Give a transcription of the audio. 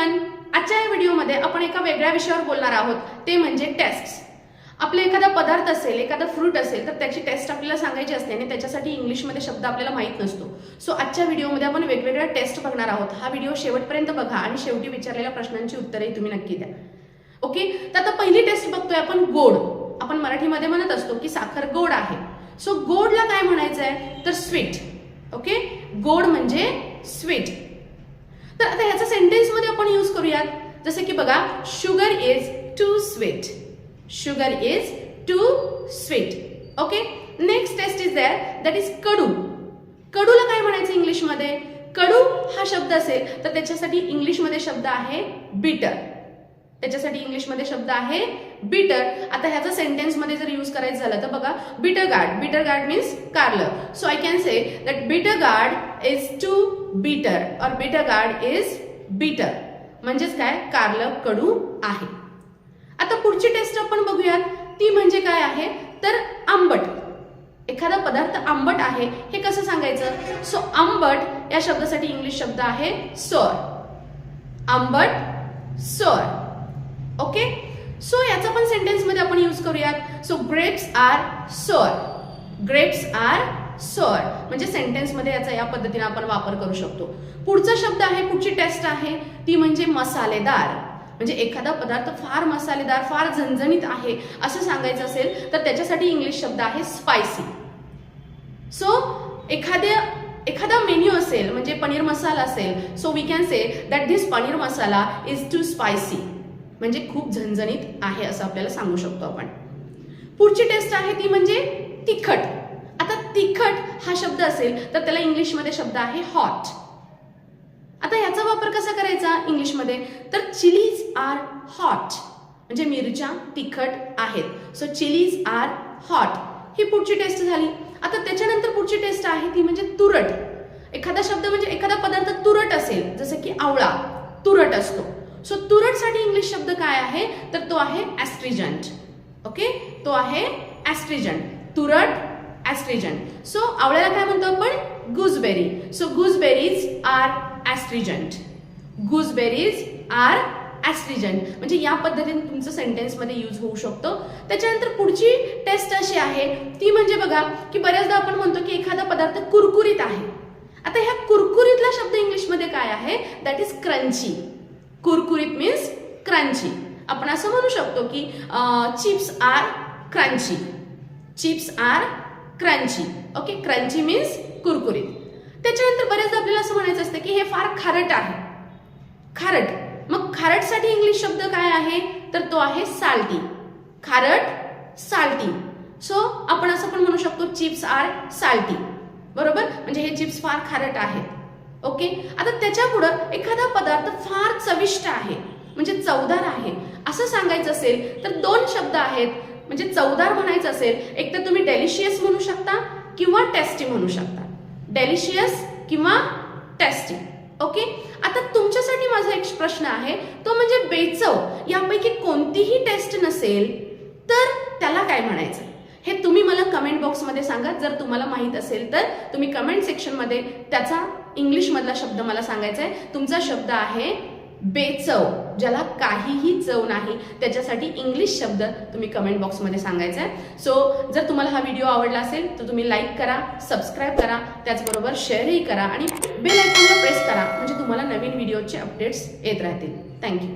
Everyone आजच्या या व्हिडिओमध्ये आपण एका वेगळ्या विषयावर बोलणार आहोत. ते म्हणजे टेस्ट आपला एखादा पदार्थ असेल एखादा फ्रूट असेल तर त्याची टेस्ट आपल्याला सांगायची असते आणि त्याच्यासाठी इंग्लिशमध्ये शब्द आपल्याला माहीत नसतो. सो आजच्या व्हिडिओमध्ये आपण वेगवेगळ्या टेस्ट बघणार आहोत. हा व्हिडिओ शेवटपर्यंत बघा आणि शेवटी विचारलेल्या प्रश्नांची उत्तरही तुम्ही नक्की द्या. ओके तर आता पहिली टेस्ट बघतोय आपण गोड. आपण मराठीमध्ये म्हणत असतो की साखर गोड आहे. सो गोडला काय म्हणायचं आहे तर स्वीट ओके गोड म्हणजे स्वीट तर आता ह्याचा सेंटेन्स आपण यूज करूयात? जसं की बघा sugar is too sweet sugar is too sweet okay next taste is there that is कडू. कडूला काय म्हणायचं इंग्लिशमध्ये? कडू हा शब्द असेल तर त्याच्यासाठी इंग्लिशमध्ये शब्द आहे बिटर त्याच्यासाठी इंग्लिशमध्ये शब्द आहे बिटर आता ह्याचा सेंटेन्समध्ये जर यूज करायचं झालं तर बघा bitter gourd bitter gourd means कारलं. So I can say that bitter gourd is too bitter or bitter gourd is bitter म्हणजेच काय? कारलं कडू आहे. आता पुढची टेस्ट आपण बघूयात. ती म्हणजे काय आहे? तर आंबट. एखादा पदार्थ आंबट आहे हे कसं सांगायचं? सो आंबट या शब्दासाठी इंग्लिश शब्द आहे सॉर. आंबट सॉर. ओके? सो याचा पण सेंटेन्समध्ये आपण यूज करूयात. So grapes are sour. Grapes are sour म्हणजे सेंटेन्समध्ये याचा या पद्धतीने आपण वापर करू शकतो. पुढचा शब्द आहे पुढची टेस्ट आहे? ती म्हणजे मसालेदार. म्हणजे एखादा पदार्थ फार मसालेदार फार झणझणीत आहे असं सांगायचं असेल तर त्याच्यासाठी इंग्लिश शब्द आहे स्पायसी सो एखाद्या एखादा मेन्यू असेल म्हणजे पनीर मसाला असेल so we can say that this paneer masala is too spicy म्हणजे खूप झणझणीत आहे असं आपल्याला सांगू शकतो आपण. पुढची टेस्ट आहे ती म्हणजे तिखट. हा शब्द असेल तर त्याला इंग्लिशमध्ये शब्द आहे हॉट आता याचा वापर कसा करायचा इंग्लिशमध्ये? तर चिलीज आर हॉट म्हणजे मिरच्या तिखट आहेत. सो चिलीज आर हॉट ही पुढची टेस्ट झाली. आता त्याच्यानंतर पुढची टेस्ट आहे ती म्हणजे तुरट. एखादा शब्द म्हणजे एखादा पदार्थ तुरट असेल जसं की आवळा तुरट असतो. सो तुरटसाठी इंग्लिश शब्द काय आहे? तर तो आहे ॲस्ट्रिजंट ओके तो आहे ॲस्ट्रिजंट तुरट ॲस्ट्रिजंट सो आवळ्याला काय म्हणतो आपण gooseberry so gooseberries are astringent gooseberries are astringent म्हणजे या पद्धतीने तुमचं सेंटेन्समध्ये यूज होऊ शकतो. त्याच्यानंतर पुढची टेस्ट अशी आहे. ती म्हणजे बघा की बऱ्याचदा आपण म्हणतो की एखादा पदार्थ कुरकुरीत आहे. आता ह्या कुरकुरीतला शब्द इंग्लिशमध्ये काय आहे? दॅट इज क्रंची कुरकुरीत मीन्स क्रंची आपण असं म्हणू शकतो की chips are crunchy chips are crunchy okay crunchy means कुरकुरीत. त्याच्यानंतर बऱ्याचदा आपल्याला असं म्हणायचं असतं की हे फार खारट आहे. खारट. मग खारटसाठी इंग्लिश शब्द काय आहे? तर तो आहे साल्टी खारट साल्टी सो आपण असं पण म्हणू शकतो चिप्स आर साल्टी बरोबर? म्हणजे हे चिप्स फार खारट आहेत. ओके आता त्याच्या पुढं एखादा पदार्थ फार चविष्ट आहे. म्हणजे चवदार आहे. असं सांगायचं असेल तर दोन शब्द आहेत. म्हणजे चवदार म्हणायचं असेल एक तर तुम्ही डेलिशियस म्हणू शकता किंवा टेस्टी म्हणू शकता. डेलिशियस किंवा टेस्टी ओके आता तुमच्यासाठी माझा एक प्रश्न आहे तो म्हणजे बेचव यापैकी कोणतीही टेस्ट नसेल तर त्याला काय म्हणायचं? हे तुम्ही मला कमेंट बॉक्समध्ये सांगा. जर तुम्हाला माहीत असेल तर तुम्ही कमेंट सेक्शनमध्ये त्याचा इंग्लिशमधला शब्द मला सांगायचा आहे. तुमचा शब्द आहे बेचव ज्याला काहीही चव नाही त्याच्यासाठी इंग्लिश शब्द तुम्ही कमेंट बॉक्समध्ये सांगायचा आहे. सो जर तुम्हाला हा व्हिडिओ आवडला असेल तर तुम्ही लाईक करा सबस्क्राईब करा त्याचबरोबर शेअरही करा आणि बेल आयकॉनला प्रेस करा म्हणजे तुम्हाला नवीन व्हिडिओचे अपडेट्स येत राहतील. थँक्यू